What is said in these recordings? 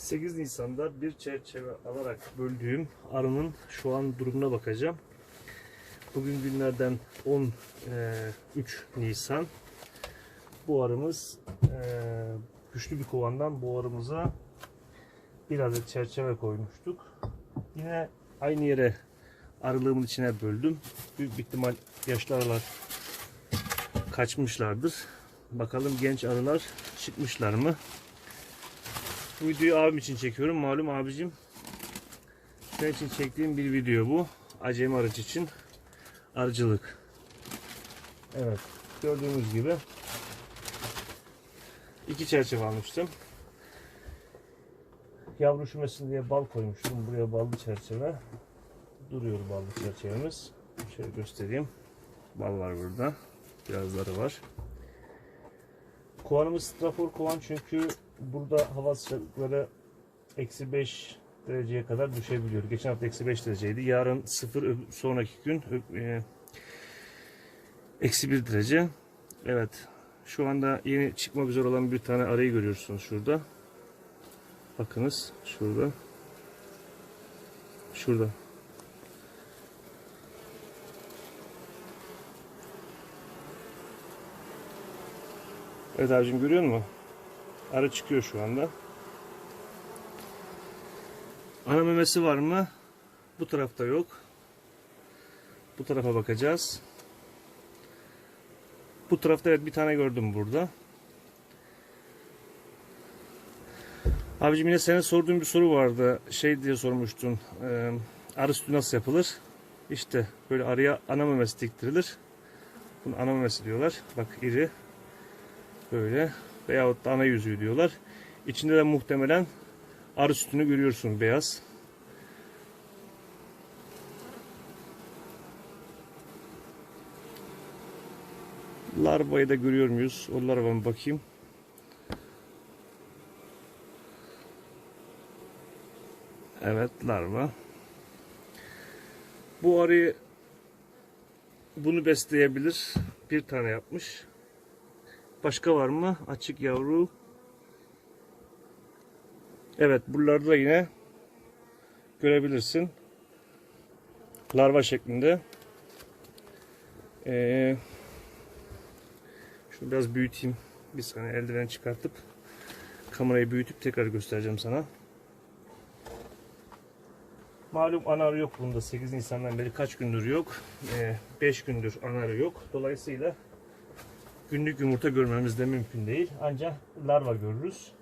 8 Nisan'da bir çerçeve alarak böldüğüm arının şu an durumuna bakacağım. Bugün günlerden 13 Nisan. Bu arımız e, güçlü bir kovandan bu arımıza bir adet çerçeve koymuştuk. Yine aynı yere arılığımın içine böldüm. Büyük ihtimal yaşlı arılar kaçmışlardır. Bakalım genç arılar çıkmışlar mı? Bu videoyu abim için çekiyorum. Malum abicim senin için çektiğim bir video bu. Acemi arıcı için arıcılık. Evet. Gördüğünüz gibi iki çerçeve almıştım. Yavru üşümesin diye bal koymuştum. Buraya ballı çerçeve. Duruyor ballı çerçevemiz. Şöyle göstereyim. Bal var burada. Birazları var. Kovanımız strafor kovan çünkü burada hava sıcaklıkları eksi 5 dereceye kadar düşebiliyor. Geçen hafta eksi 5 dereceydi. Yarın 0 öb- sonraki gün e, eksi 1 derece. Evet. Şu anda yeni çıkmak üzere olan bir tane arayı görüyorsunuz şurada. Bakınız şurada. Şurada. Evet abicim görüyor musun? Arı çıkıyor şu anda. Ana memesi var mı? Bu tarafta yok. Bu tarafa bakacağız. Bu tarafta evet bir tane gördüm burada. Abicim yine senin sorduğun bir soru vardı. Şey diye sormuştun. E, arı sütü nasıl yapılır? İşte böyle arıya ana memesi diktirilir. Bunu ana memesi diyorlar. Bak iri. Böyle. Veyahut da ana yüzüğü diyorlar. İçinde de muhtemelen arı sütünü görüyorsun beyaz. Larvayı da görüyor muyuz? O larva bir bakayım. Evet larva. Bu arıyı bunu besleyebilir. Bir tane yapmış. Başka var mı? Açık yavru. Evet buralarda da yine görebilirsin. Larva şeklinde. Ee, şunu biraz büyüteyim. Bir saniye eldiven çıkartıp kamerayı büyütüp tekrar göstereceğim sana. Malum anar yok bunda 8 Nisan'dan beri kaç gündür yok. 5 gündür anarı yok. Dolayısıyla günlük yumurta görmemiz de mümkün değil. Ancak larva görürüz.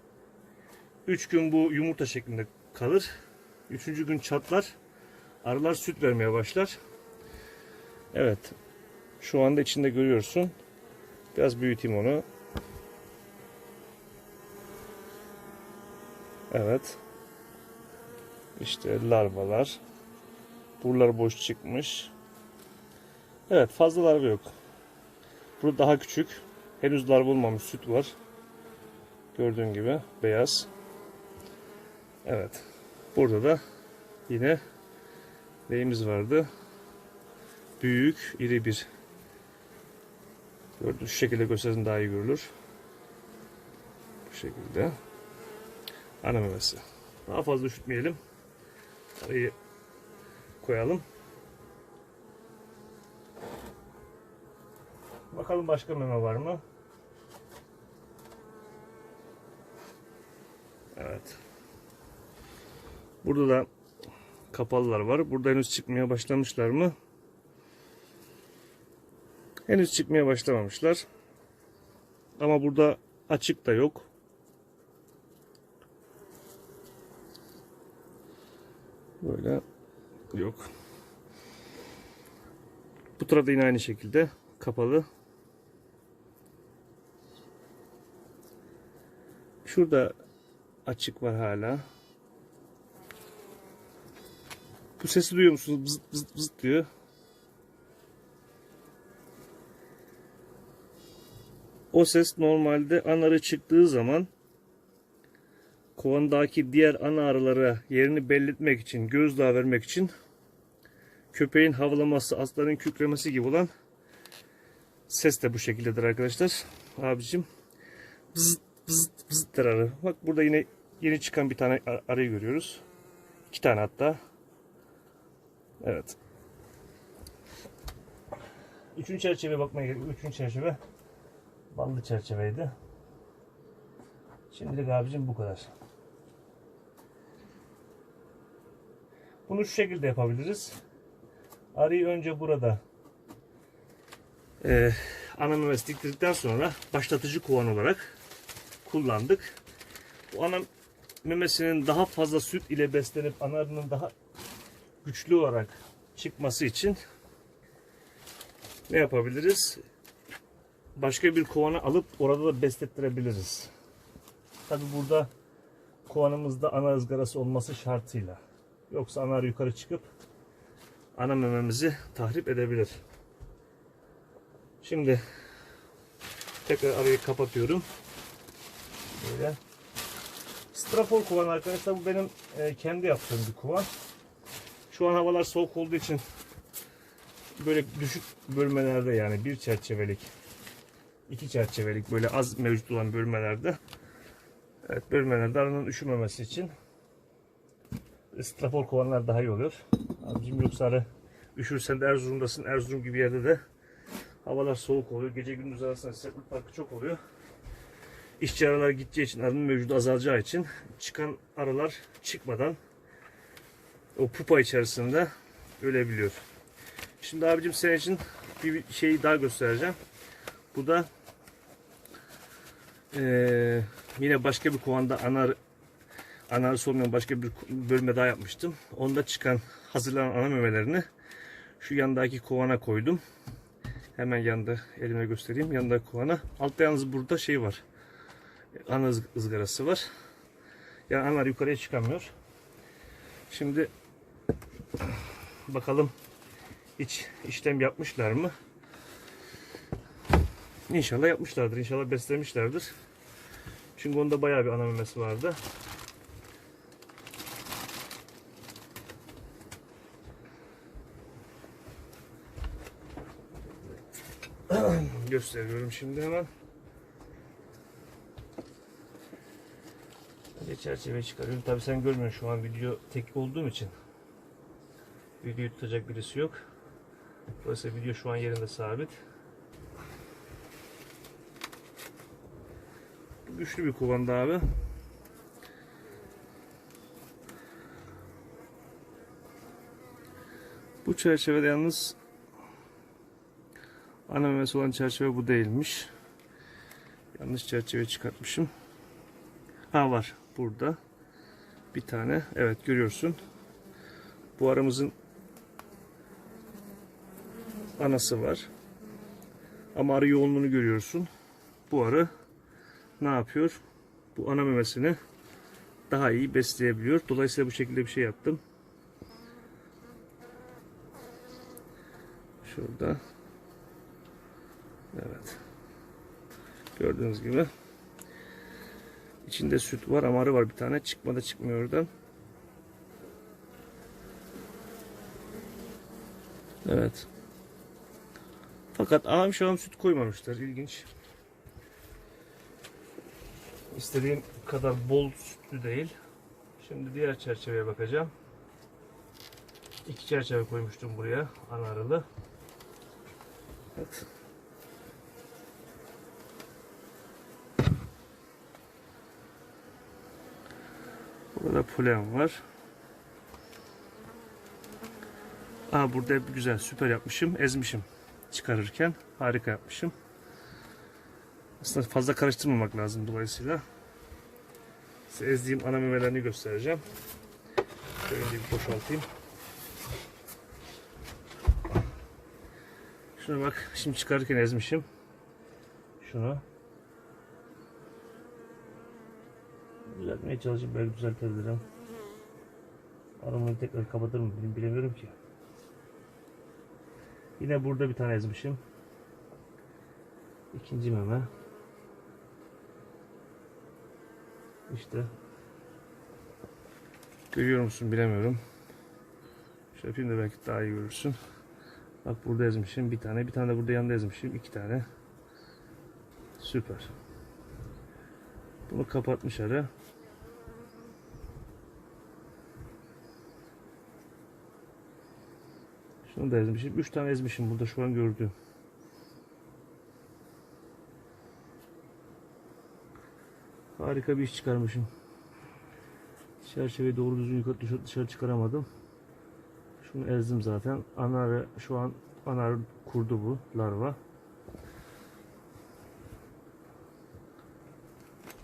3 gün bu yumurta şeklinde kalır. 3. gün çatlar. Arılar süt vermeye başlar. Evet. Şu anda içinde görüyorsun. Biraz büyüteyim onu. Evet. İşte larvalar. Buralar boş çıkmış. Evet fazla larva yok. Burada daha küçük. Henüz larva olmamış süt var. Gördüğün gibi beyaz. Evet. Burada da yine neyimiz vardı? Büyük, iri bir. Gördüğünüz şekilde göstersen daha iyi görülür. Bu şekilde. Ana memesi. Daha fazla üşütmeyelim. Arayı koyalım. Bakalım başka meme var mı? Evet. Burada da kapalılar var. Burada henüz çıkmaya başlamışlar mı? Henüz çıkmaya başlamamışlar. Ama burada açık da yok. Böyle yok. Bu tarafta yine aynı şekilde kapalı. Şurada açık var hala. Bu sesi duyuyor musunuz? Bızıt bızıt bızıt diyor. O ses normalde anarı çıktığı zaman kovandaki diğer ana arılara yerini belli etmek için, gözdağı vermek için köpeğin havlaması, aslanın kükremesi gibi olan ses de bu şekildedir arkadaşlar. Abicim bızıt bızıt bızıt der arı. Bak burada yine Yeni çıkan bir tane ar- arayı görüyoruz. İki tane hatta. Evet. Üçüncü çerçeve bakmaya gerek. Üçüncü çerçeve ballı çerçeveydi. Şimdilik abicim bu kadar. Bunu şu şekilde yapabiliriz. Arıyı önce burada e, ana memesi diktirdikten sonra başlatıcı kovan olarak kullandık. Bu ana memesinin daha fazla süt ile beslenip ana arının daha güçlü olarak çıkması için ne yapabiliriz? Başka bir kovana alıp orada da beslettirebiliriz. Tabi burada kovanımızda ana ızgarası olması şartıyla. Yoksa ana arı yukarı çıkıp ana mememizi tahrip edebilir. Şimdi tekrar arayı kapatıyorum. Böyle. Strafor kovan arkadaşlar bu benim e, kendi yaptığım bir kovan. Şu an havalar soğuk olduğu için böyle düşük bölmelerde yani bir çerçevelik, iki çerçevelik böyle az mevcut olan bölmelerde evet bölmelerde arının üşümemesi için strafor kovanlar daha iyi oluyor. Abicim yoksa arı üşürsen de Erzurum'dasın. Erzurum gibi yerde de havalar soğuk oluyor. Gece gündüz arasında sıcaklık farkı çok oluyor. İşçi arılar gideceği için arının mevcudu azalacağı için çıkan arılar çıkmadan o pupa içerisinde ölebiliyor. Şimdi abicim senin için bir şeyi daha göstereceğim. Bu da eee, yine başka bir kovanda anar anarısı olmayan başka bir bölme daha yapmıştım. Onda çıkan hazırlanan ana memelerini şu yandaki kovana koydum. Hemen yanında elime göstereyim. Yandaki kovana. Altta yalnız burada şey var. Ana ız- ızgarası var. Yani anar yukarıya çıkamıyor. Şimdi bakalım hiç işlem yapmışlar mı? İnşallah yapmışlardır. İnşallah beslemişlerdir. Çünkü onda bayağı bir ana memesi vardı. Gösteriyorum şimdi hemen. Çerçeve çıkarıyorum. Tabi sen görmüyorsun şu an video tek olduğum için. Videoyu tutacak birisi yok. Dolayısıyla video şu an yerinde sabit. Güçlü bir kumanda abi. Bu çerçevede yalnız ana memesi olan çerçeve bu değilmiş. Yanlış çerçeve çıkartmışım. Ha var burada. Bir tane. Evet görüyorsun. Bu aramızın anası var. Ama arı yoğunluğunu görüyorsun. Bu arı ne yapıyor? Bu ana memesini daha iyi besleyebiliyor. Dolayısıyla bu şekilde bir şey yaptım. Şurada. Evet. Gördüğünüz gibi. İçinde süt var, amarı var bir tane. Çıkmadı çıkmıyor oradan. Evet. Fakat ağam an süt koymamışlar. İlginç. İstediğim kadar bol sütlü değil. Şimdi diğer çerçeveye bakacağım. İki çerçeve koymuştum buraya. Ana arılı. Evet. Burada polen var. Aa burada güzel süper yapmışım. Ezmişim çıkarırken. Harika yapmışım. Aslında fazla karıştırmamak lazım dolayısıyla. Size ezdiğim ana memelerini göstereceğim. Şöyle bir boşaltayım. Şuna bak. Şimdi çıkarırken ezmişim. Şunu. Düzeltmeye çalışayım. Belki düzeltebilirim. Aramayı tekrar kapatır mı bilemiyorum ki. Yine burada bir tane ezmişim. İkinci meme. İşte. Görüyor musun bilemiyorum. Şöyle yapayım da belki daha iyi görürsün. Bak burada ezmişim bir tane. Bir tane de burada yanında ezmişim. iki tane. Süper. Bunu kapatmış ara. Şunu da ezmişim. 3 tane ezmişim burada şu an gördüğüm. Harika bir iş çıkarmışım. Çerçeveyi doğru düzgün yukarı dışarı, çıkaramadım. Şunu ezdim zaten. Anarı şu an anar kurdu bu larva.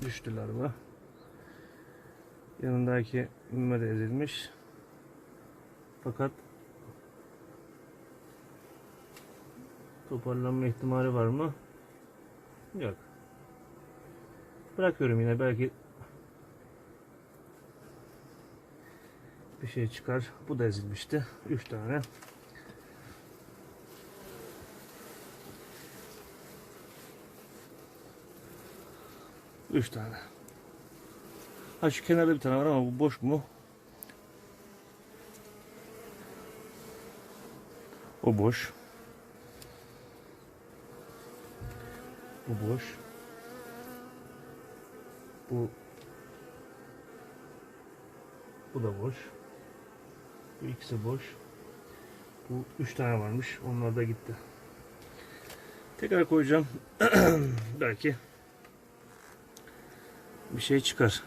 Düştü larva. Yanındaki müme de ezilmiş. Fakat toparlanma ihtimali var mı? Yok. Bırakıyorum yine belki bir şey çıkar. Bu da ezilmişti. 3 tane. Üç tane. Ha şu kenarda bir tane var ama bu boş mu? O boş. Bu boş. Bu bu da boş. Bu ikisi boş. Bu üç tane varmış. Onlar da gitti. Tekrar koyacağım. Belki bir şey çıkar.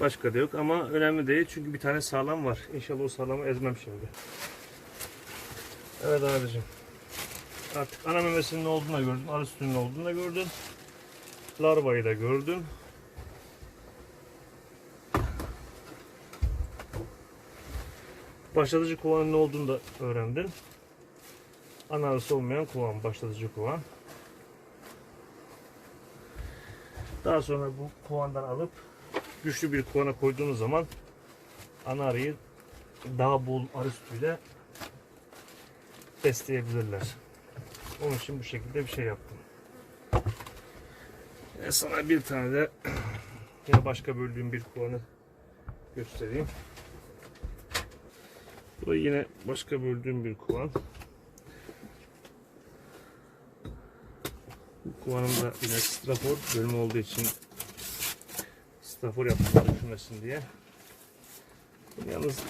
Başka da yok ama önemli değil çünkü bir tane sağlam var. İnşallah o sağlamı ezmem şimdi. Evet abicim. Artık ana memesinin ne olduğunu da gördüm. Arı sütünün olduğunu da gördüm. Larvayı da gördüm. Başlatıcı kovanın ne olduğunu da öğrendim. Ana arısı olmayan kovan, başlatıcı kovan. Daha sonra bu kovandan alıp güçlü bir kovana koyduğunuz zaman ana arıyı daha bol arı sütüyle besleyebilirler. Onun için bu şekilde bir şey yaptım. E sana bir tane de yine başka böldüğüm bir kovanı göstereyim. Bu da yine başka böldüğüm bir kovan. Bu kovanımda yine strafor bölümü olduğu için strafor yaptım düşmesin diye. Yalnız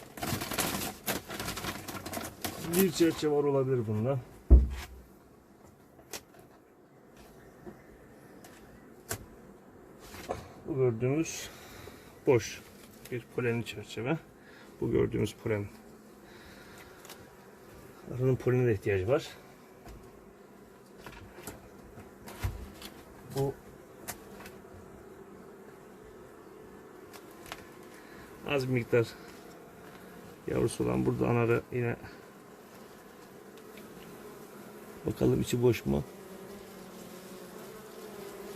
bir çerçeve var olabilir bunda. Bu gördüğümüz boş bir polenli çerçeve. Bu gördüğümüz polen. Arının polenine de ihtiyacı var. Bu az bir miktar yavrusu olan burada anarı yine bakalım içi boş mu?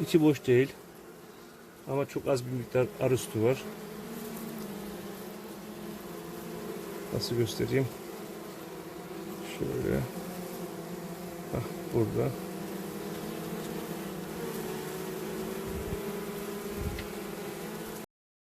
İçi boş değil. Ama çok az bir miktar arı sütü var. Nasıl göstereyim? Şöyle. Hah, burada.